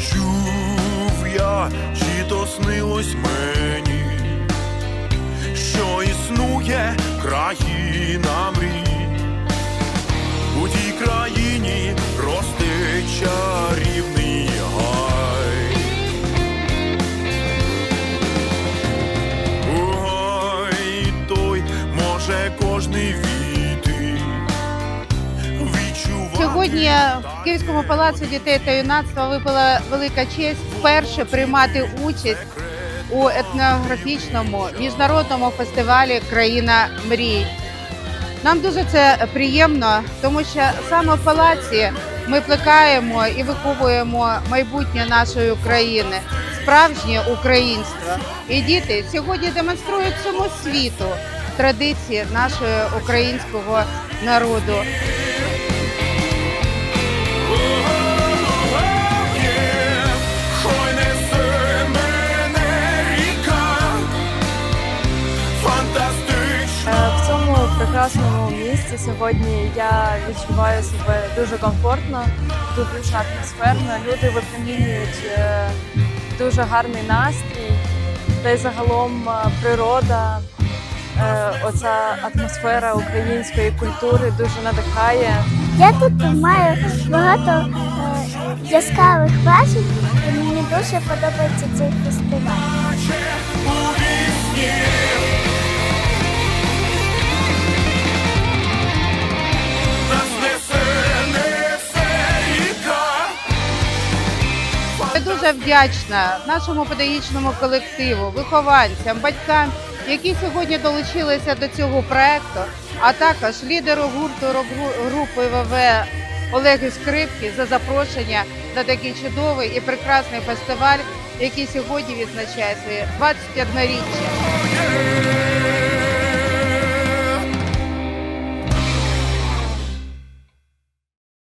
чув я, чи то снилось мені, що існує країна мрій. У тій країні росте чарівний гай. Ой, той може кожний війти. Сьогодні в Київському палаці дітей та юнацтва випала велика честь вперше приймати участь у етнографічному міжнародному фестивалі Країна мрій. Нам дуже це приємно, тому що саме в палаці ми плекаємо і виховуємо майбутнє нашої України, справжнє українство. І діти сьогодні демонструють всьому світу традиції нашого українського народу. Прекрасному місці сьогодні я відчуваю себе дуже комфортно. Тут дуже атмосферно. Люди випромінюють е, дуже гарний настрій, та й загалом е, природа, е, оця атмосфера української культури дуже надихає. Я тут маю багато яскравих вражень, і мені дуже подобається цей фестиваль. Дуже вдячна нашому педагогічному колективу, вихованцям, батькам, які сьогодні долучилися до цього проекту, а також лідеру гурту групи ВВ Олегу Скрипки за запрошення на такий чудовий і прекрасний фестиваль, який сьогодні відзначає своє 21-річчя.